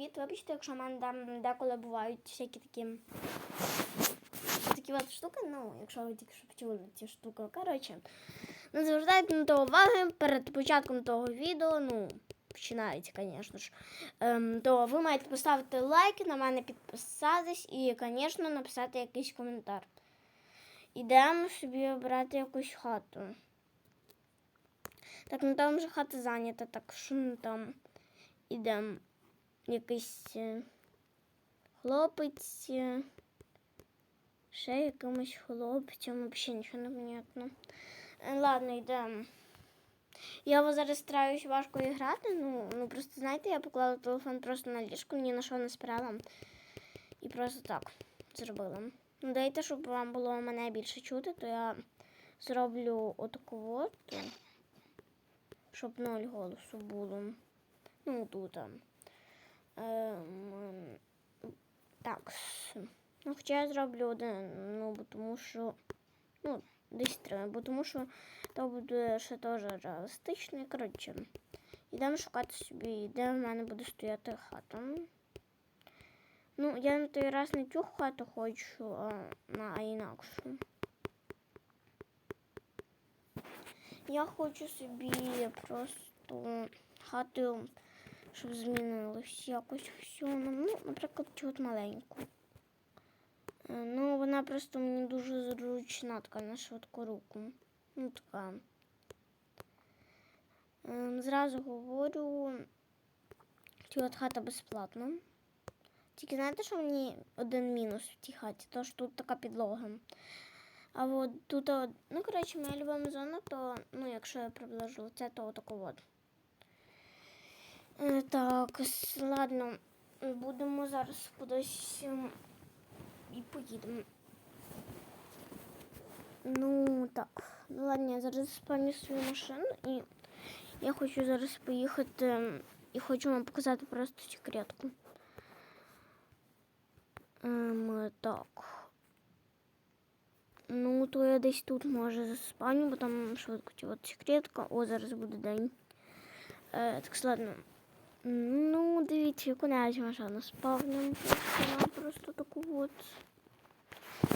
Від, вибачте, якщо в мене там деколи бувають всякі такі. Такі от штуки, ну, якщо ви тільки що почули ці штуки. Коротше, не звертайте на то уваги перед початком того відео, ну, починається, звісно ж. Ем, то ви маєте поставити лайк, на мене підписатись і, звісно, написати якийсь коментар. Ідемо собі обрати якусь хату. Так, ну там вже хата зайнята, так що ну, там ідемо якийсь е, хлопець. е, Ще якимось хлопцем, взагалі нічого не понятно. Е, Ладно, йдемо. Я вас зараз стараюсь важко грати. Ну, ну просто знаєте, я поклала телефон просто на ліжко, ні на що не спирала. І просто так зробила. Ну, дайте, щоб вам було мене більше чути, то я зроблю отаку от, щоб ноль голосу було. Ну, тут. Ем, так. Ну, хоча я зроблю один, ну, тому що. Ну, десь три, бо тому що то буде ще теж реалістично. Коротше, йдемо шукати собі, де в мене буде стояти хата. Ну, я на той раз не цю хату хочу, а на інакшу. Я хочу собі просто хату, щоб змінилось якось все. Ну, наприклад, цю от маленьку. Е, Ну, вона просто мені дуже зручна така на швидку руку. Ну, така. Ем, Зразу говорю, що от хата безплатна. Тільки знаєте, що мені один мінус в тій хаті, то що тут така підлога. А от тут, ну, коротше, моя любима зона, то, ну, якщо я приближу це, то отако от. Е, Так, с- ладно, будемо зараз кудись ем, і поїдемо. Ну так, ну ладно, я зараз спам'ю свою машину і я хочу зараз поїхати ем, і хочу вам показати просто секретку. Ем, так. Ну, то я десь тут може заспаню, бо там швидко ті от секретка. О, зараз буде день. Е, так, ладно. Ну, дивіться, яку навіть машину спавним. Вона просто таку от.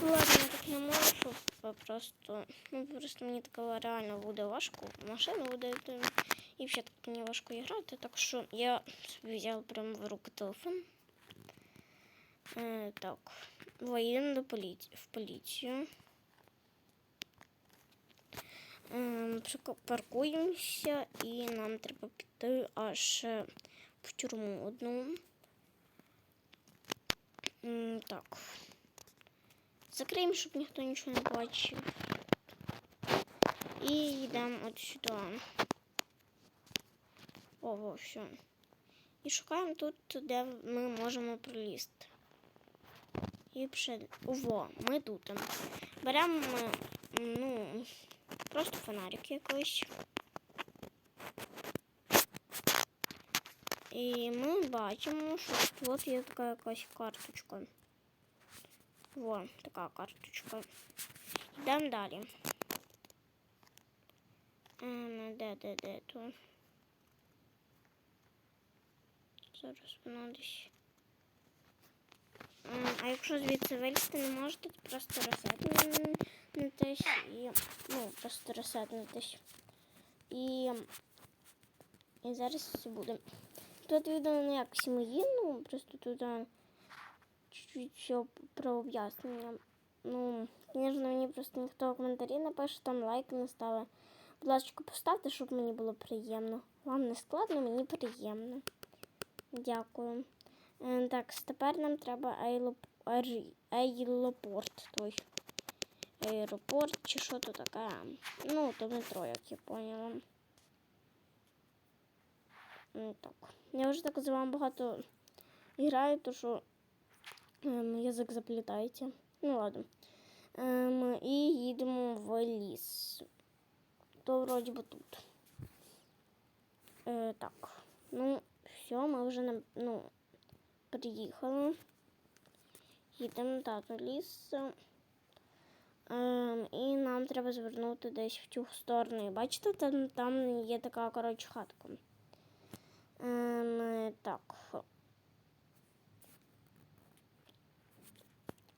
Ну, ладно, я так не можу, просто. Ну, просто мені таке реально буде важко. Машину буде. І взагалі так мені важко грати, так що я собі взяла прямо в руки телефон. Е, так, воїн до поліції, в поліцію. Прик- Паркуємося і нам треба піти аж е, в тюрму одну. Так. Закриємо, щоб ніхто нічого не бачив. І йдемо от сюди. Ого, все. І шукаємо тут, де ми можемо пролізти. І пше... Ого, ми тут. Беремо, ну, просто фонарик якийсь. І ми бачимо, що тут є така якась карточка. Во, така карточка. Йдемо далі. Ем, де, де, де тут? Зараз воно десь. Ем, А якщо звідси вилізти не можете, то просто ресетнутись і. Ну, просто ресетнутись. І. І зараз все буде. Тут відео не якось мої, ну просто тут чуть-чуть все про об'яснення. Ну, звісно, мені просто ніхто в коментарі напише, там лайк не ставить. Будь ласка, поставте, щоб мені було приємно. Вам не складно, мені приємно. Дякую. Е, Так, тепер нам треба айлопорт. Той. Аеропорт чи що то таке. Ну, то метро, як я поняла. Ну, так. Я вже так з вами багато граю, то що ем, язик заплітається. Ну ладно. Ем, і їдемо в ліс. То вроді би тут. Е, так. Ну, все, ми вже на, ну, приїхали. Їдемо тато ліс. Ем, і нам треба звернути десь в цю сторону. Бачите, там, там є така, коротше, хатка. Ем, е, Так.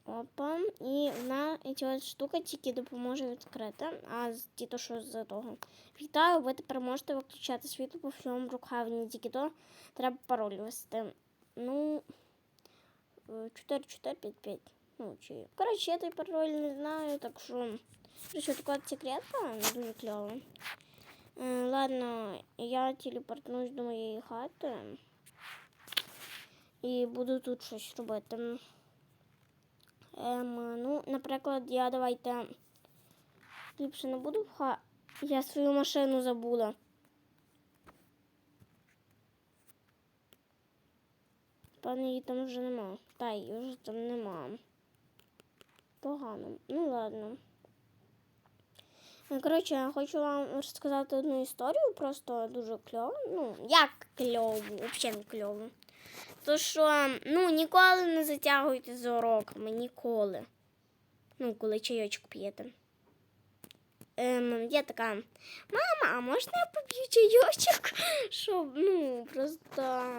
Опа. І вона ця штука тільки допоможе відкрити. А ті то, що з того. Вітаю, ви тепер можете виключати світло по всьому рукавні, тільки то треба пароль ввести. Ну е, 4455. Ну, чи... Коротше, я той пароль не знаю, так що. Короче, така секретка, дуже кльово. Ладно, я телепортнусь до моєї хати. І буду тут щось робити. Ем, ну, наприклад, я давайте ліпше не буду в ха. Я свою машину забула. Певно, її там вже нема. Та її вже там нема. Погано. Ну ладно. Е, Коротше, я хочу вам розказати одну історію, просто дуже кльову. Ну, як кльову, взагалі не кльову. То що, ну, ніколи не затягуйте за уроками, ніколи. Ну, коли чайочок п'єте. Ем, я така, мама, а можна я поп'ю чайочок? Щоб, ну, просто,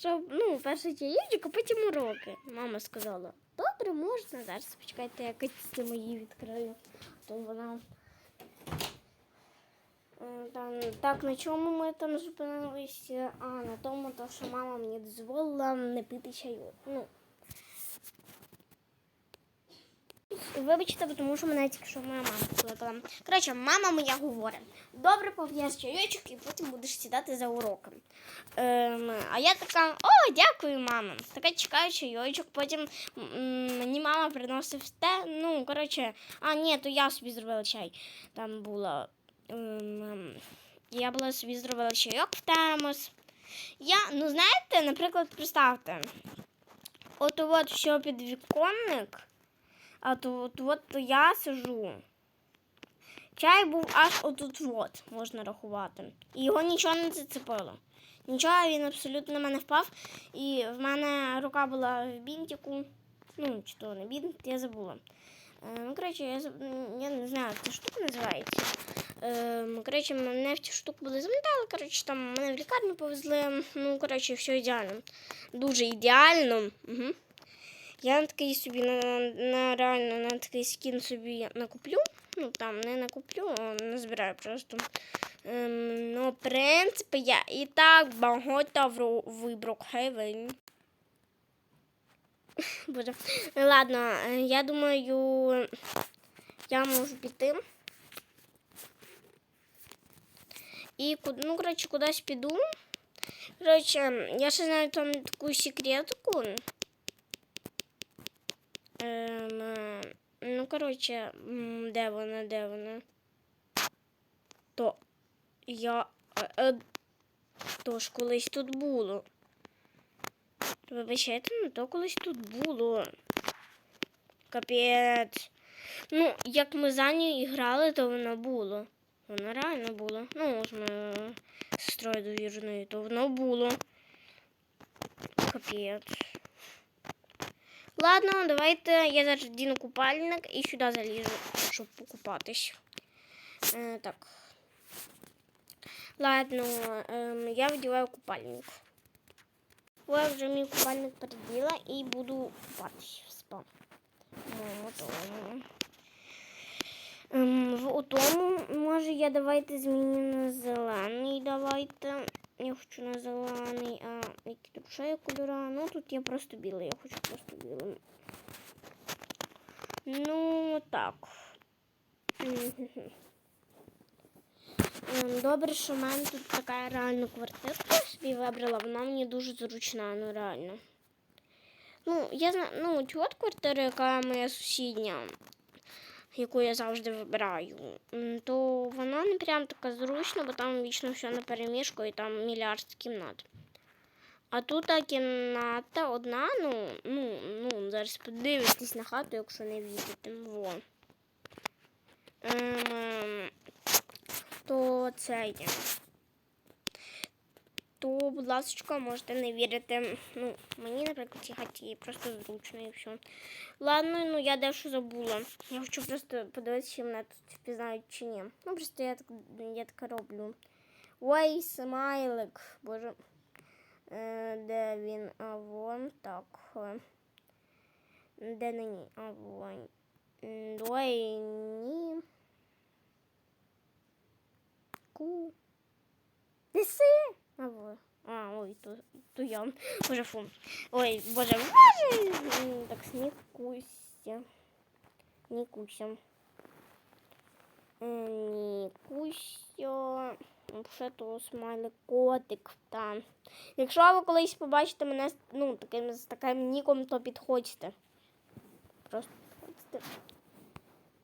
щоб, ну, перший чайочок, а потім уроки. Мама сказала, добре, можна. Зараз почекайте, я катісти мої відкрию. То вона. Там, так, на чому ми там зупинилися? А, на тому, то, що мама мені дозволила не пити чаю. Ну. Вибачте, тому що мене тільки що моя мама покликала. Коротше, мама моя говорить: добре поп'єш чайочок і потім будеш сідати за уроком. Ем, а я така, о, дякую, мама. Така чекаю чайочок, потім мені мама приносить те. Ну, коротше, а ні, то я собі зробила чай. Там було. Ем, я була собі зробила чайок в термос. Я, ну знаєте, наприклад, представте, от от що підвіконник, а то от, от я сижу. Чай був аж отут от, можна рахувати. І його нічого не зацепило. Нічого, він абсолютно на мене впав. І в мене рука була в бінтику. Ну, чи то не бінт, я забула. Ну, коротше, я, я не знаю, як ця штука називається. Ем, коротше, мене в цю штуку були замотали, коротше, там мене в лікарню повезли. Ну, коротше, все ідеально. Дуже ідеально. Угу. Я на такий собі на, на реально на такий скін собі накуплю. Ну там не накуплю, а назбираю просто. Ем, ну, в принципі, я і так багато вро- вибрав Хевен. Боже. Ладно, е, я думаю, я можу піти. І ну, коротше, кудись піду. Коротше, я ще знаю там таку секретку. Ем, ну, коротше, де вона, де вона? То я. е, е, То ж колись тут було. Вибачайте, ну то колись тут було. Капець. Ну, як ми за нею грали, то воно було. Воно реально було. Ну, з моєю сестрою довірною, то воно було. Капець. Ладно, давайте я зараз діну купальник і сюди залізу, щоб покупатись. Е, так. Ладно, ем, я вдіваю купальник. Я вже мій купальник переділа і буду купатись в спа. Ну, тому. Ем, в тому, може, я давайте зміню на зелений. Давайте. Я хочу на зелений, а які тут ще є кольора? Ну тут я просто білий, я хочу просто білим. Ну, так. Ем, Добре, що в мене тут така реально квартирка собі вибрала, вона мені дуже зручна, ну реально. Ну, я знаю, ну, от квартира, яка моя сусідня, яку я завжди вибираю, то вона не прям така зручна, бо там вічно все на переміжку і там мільярд кімнат. А тут та кімната одна, ну, ну, ну, зараз подивитесь на хату, якщо не візити. Во. Ем, то це є. То, будь ласка, можете не вірити. Ну, мені, наприклад, цій хаті просто зручно і все. Ладно, ну я дещо забула. Я хочу просто подивитися, чи мене тут впізнають чи ні. Ну, просто я так, я так роблю. Ой, смайлик. Боже. Е, де він? А вон так. Де на ній? А, вон. М, Двойні. Ку. Неси. А. А, ой, то, то я. Боже, фу. Ой, боже, боже. Так, снікуся. Нікуся. М, Нікуся. Ще то смайлик котик. Та. Якщо ви колись побачите мене ну, таким, з таким ніком, то підходьте. Просто підходьте.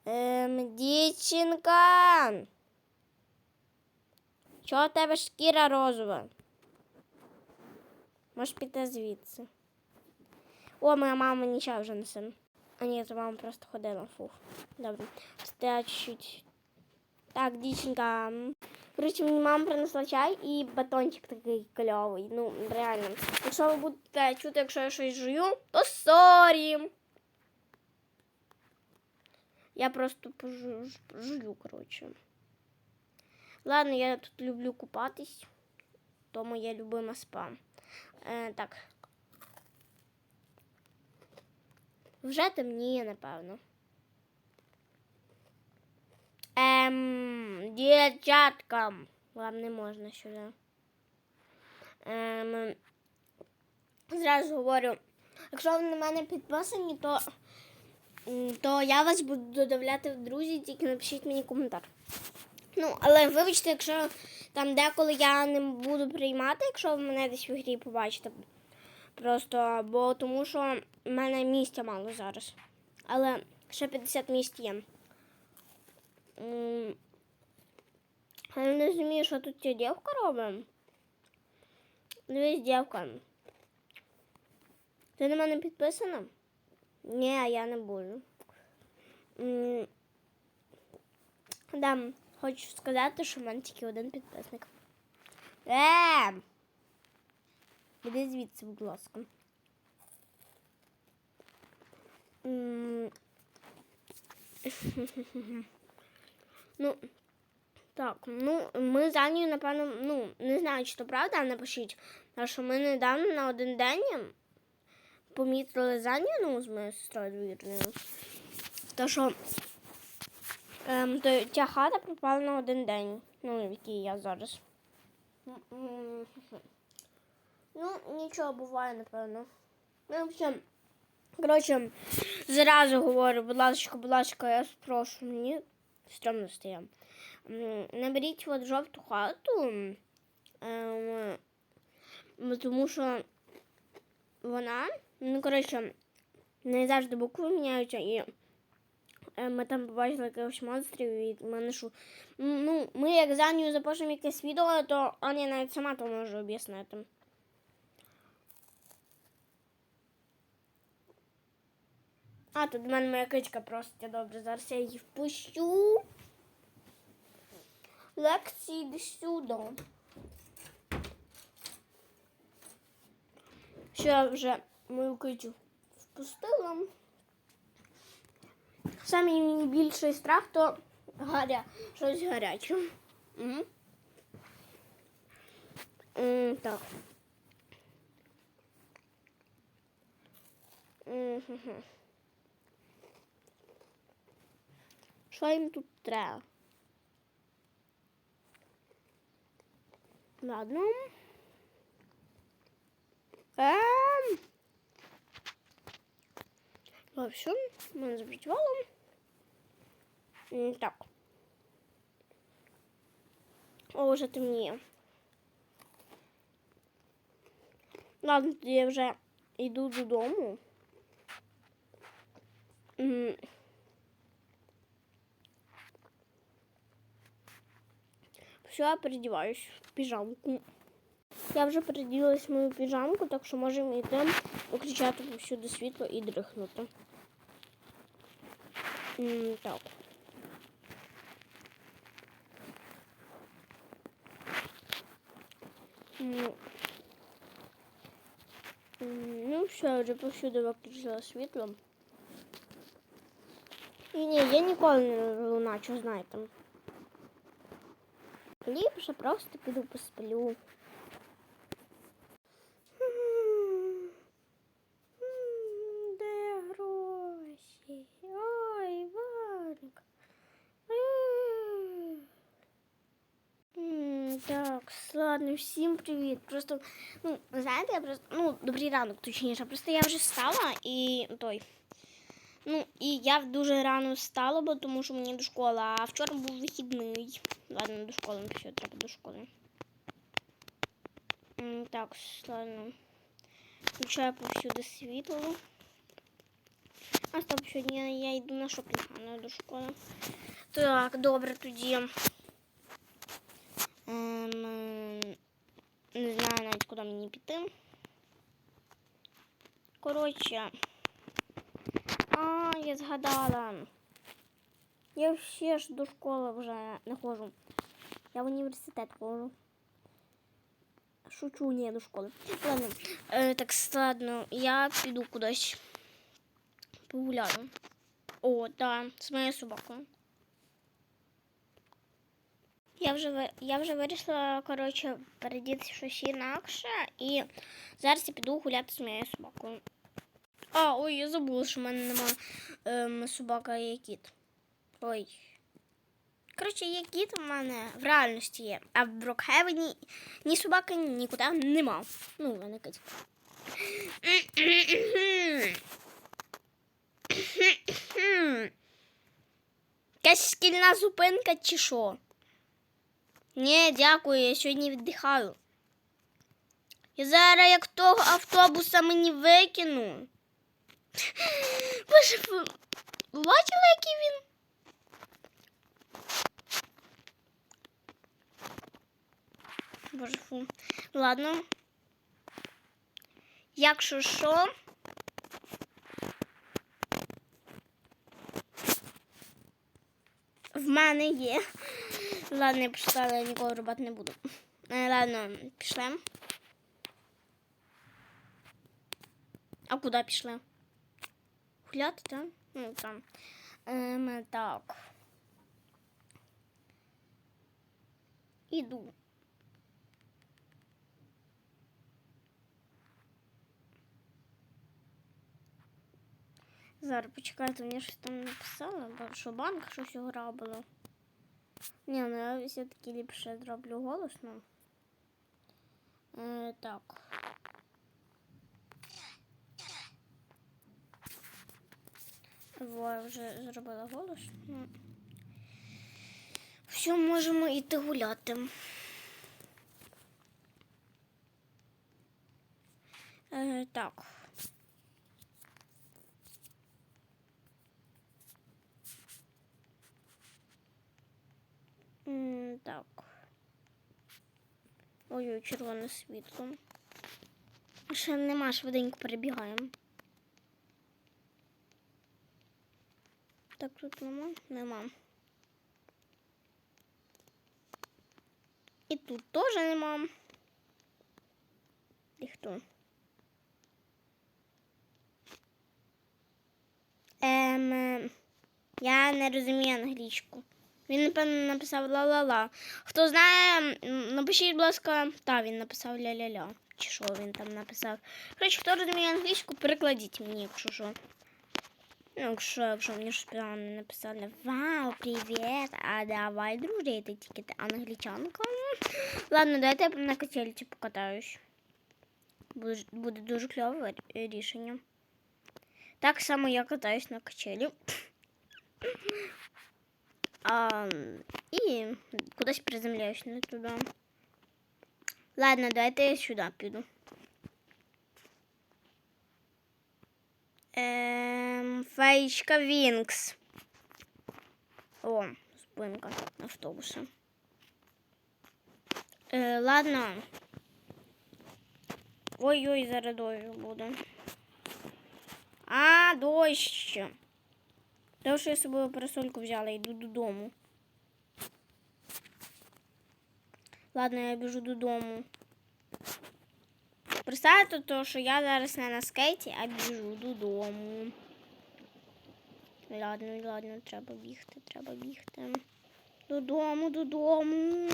Ем, дівчинка. Чого у тебе шкіра розова? Можеш піти звідси. О, моя мама чай вже несе. А ні, це мама просто ходила. Фух. Добре. Чуть. Так, дівчинка. Коротше, мені мама принесла чай і батончик такий кльовий. Ну, реально. Якщо ви будете чути, якщо я щось жую, то сорі. Я просто пожую, жую, коротше. Ладно, я тут люблю купатись. То моє любиме спа. Е, так. Вже темніє, напевно. Ем, дівчаткам. Вам не можна сюди. Ем, зразу говорю, якщо ви на мене підписані, то, то я вас буду додавляти в друзі, тільки напишіть мені коментар. Ну, але вибачте, якщо там деколи я не буду приймати, якщо ви мене десь в грі побачите. Просто, бо тому що в мене місця мало зараз. Але ще 50 місць є. Я не розумію, що тут ця дівка робить. Дивись, дівка. Ти на мене підписана? Ні, я не буду. М, Да, хочу сказати, що в мене тільки один підписник. Е! Іди звідси, будь ласка. Ну, так, ну, ми з Анією, напевно, ну, не знаю, чи то правда, напишіть, а що ми недавно на один день помітили з Анією, ну, з моєю сестрою двірною, то що ем, то ця хата пропала на один день, ну, в якій я зараз. Ну, нічого буває, напевно. Ну, в общем, коротше, зразу говорю, будь ласка, будь ласка, я спрошу, мені стрьомно стає. Наберіть от жовту хату, ем, тому що вона, ну, коротше, не завжди букви міняються і ми там побачили якихось монстрів і мене що. Ну, ми як за нею запишемо якесь відео, то Аня навіть сама то може об'яснити. А, тут в мене моя кичка просто добре. Зараз я її впущу. Лексі, йди сюди. Що я вже мою кичу впустила. Самий мій більший страх то гаря, щось гаряче. Угу. Так. Що їм тут треба? Ладно. Ем. В общем, мене запрацювало. М, Так. О, вже темніє. Ладно, тоді я вже йду додому. М. Все, я передіваюсь в піжамку. Я вже переділась в мою піжамку, так що можемо йти виключати повсюди світло і дрихнути. М, Так. Ну, все, вже повсюди виключила світло. І ні, я ніколи не луначу, знаєте. Ліпше просто піду посплю. М, м, Де гроші? Так, ладно, всім привіт. Просто, ну, знаєте, я просто, ну, добрий ранок, точніше. Просто я вже встала і той. Ну, і я дуже рано встала, бо тому що мені до школи, а вчора був вихідний. Ладно, до школи, не все, треба до школи. Так, ладно. Включаю повсюди світло. А стоп, сьогодні я йду на шопінг, а не до школи. Так, добре тоді. Ем, не знаю навіть куди мені піти. Коротше. А, я згадала. Я ще ж до школи вже не ходжу. Я в університет ходжу. Шучу, ні, до школи. Ладно, е, так ладно, я піду кудись. Погуляю. О, да, з моєю собакою. Я вже, я вже вирішила, коротше, передіти щось інакше, і зараз я піду гуляти з моєю собакою. А, ой, я забула, що в мене нема ем, собака, є кіт. Ой. Коротше, є кіт в мене в реальності є, а в Брокхевені ні собаки нікуди нема. Ну, в мене кицька. Якась шкільна зупинка чи що? Ні, дякую, я сьогодні віддихаю. Я зараз як того автобуса мені викину. Боже, ви бачили, який він? Боже, фу. Ладно. Якщо що. В мене є. Ладно, я пішла, але я ніколи рубати не буду. Е, Ладно, пішли. А куди пішли? Гуляти, так? Ну, там. Ем, так. Іду. Зараз почекайте, мені щось там написали, бо що банк щось ограбило. Ні, ну я все-таки ліпше зроблю голосно. Е, так. Во, я вже зробила голос. Ну. Все, можемо йти гуляти. Е, так. М, Так. Ой-ой, червоне світло. Ще нема, швиденько перебігаємо. Так, тут нема? Нема. І тут теж нема. І хто? Ем, я не розумію англійську. Він, напевно, написав ла-ла-ла. Хто знає, м, напишіть, будь ласка, та він написав ля-ля-ля. Чи що він там написав. Коротше, хто розуміє англійську, перекладіть мені, якщо що. Ну, якщо, якщо мені щось прямо не написали Вау, привіт, а давай дружити, тільки ти англічанка. Ладно, давайте я на качельці покатаюсь. Буде, буде дуже кльове р- рішення. Так само я катаюсь на качелі. А, і кудись приземляюсь не туди. Ладно, давайте я сюди піду. Ем, феєчка Вінкс. О, спинка автобуса. Е, ладно. Ой-ой, зараз дощ буде. А, дощ. Тому що я з собою парасольку взяла, йду додому. Ладно, я біжу додому. Представте, то, що я зараз не на скейті, а біжу додому. Ладно, ладно, треба бігти, треба бігти. Додому, додому.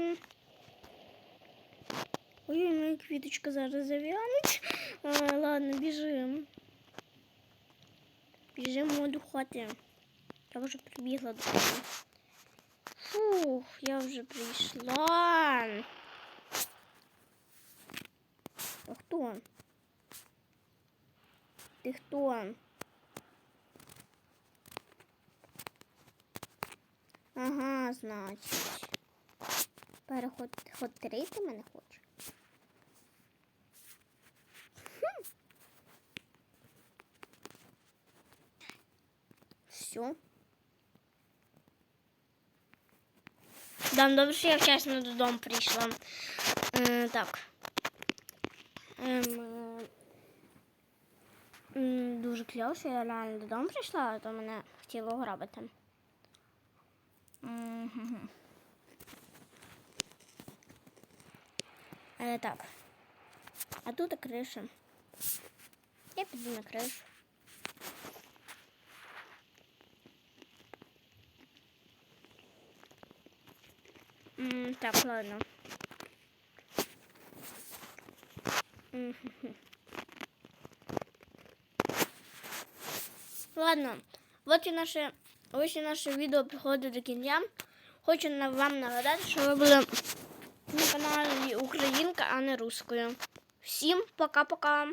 Ой, моя квіточка зараз зав'януть. Ладно, біжимо. Біжимо до хати. Я вже прибігла до. Фух, я вже прийшла. А хто? Ти хто? Ага, значить. Переходити мене хоче. Все. Да, ну добре, що я вчасно додому прийшла. Е, так. Ем, е, дуже кльово, що я реально додому прийшла, а то мене хотіло ограбити. Мгм. Е, так. А тут криша. Я піду на кришу. М, Так, ладно. Ладно, от і наше, ось і наше відео підходить до кінця. Хочу вам нагадати, що ви були на каналі Українка, а не рускою. Всім пока-пока.